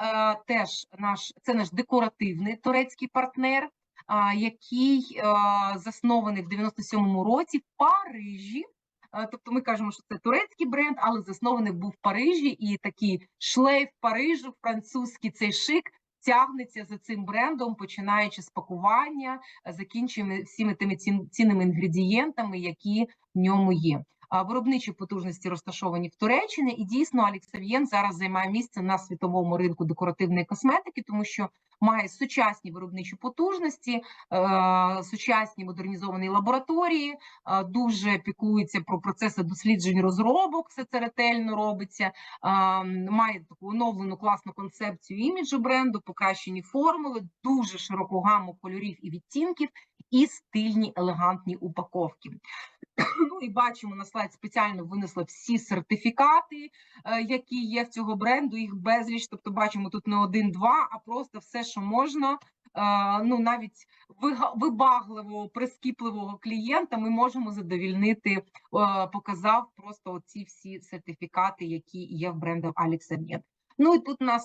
е, теж наш це наш декоративний турецький партнер, який е, заснований в 97-му році в Парижі. Е, Тобто ми кажемо, що це турецький бренд, але заснований був в Парижі, і такий шлейф Парижу, французький цей шик тягнеться за цим брендом, починаючи з пакування, закінчуємо всіми тими цінними інгредієнтами, які в ньому є. Виробничі потужності розташовані в Туреччині, і дійсно Аліксав'єн зараз займає місце на світовому ринку декоративної косметики, тому що має сучасні виробничі потужності, е, сучасні модернізовані лабораторії, е, дуже піклується про процеси досліджень розробок. Все це ретельно робиться. е, Має таку оновлену класну концепцію іміджу бренду, покращені формули, дуже широку гаму кольорів і відтінків, і стильні елегантні упаковки. Ну і бачимо на слайд спеціально винесла всі сертифікати, е, які є в цього бренду. Їх безліч. Тобто, бачимо тут не один-два, а просто все, що можна. Е, Ну навіть вибагливого, прискіпливого клієнта ми можемо задовільнити. е, Показав просто оці всі сертифікати, які є в бренду Alex Ну і тут у нас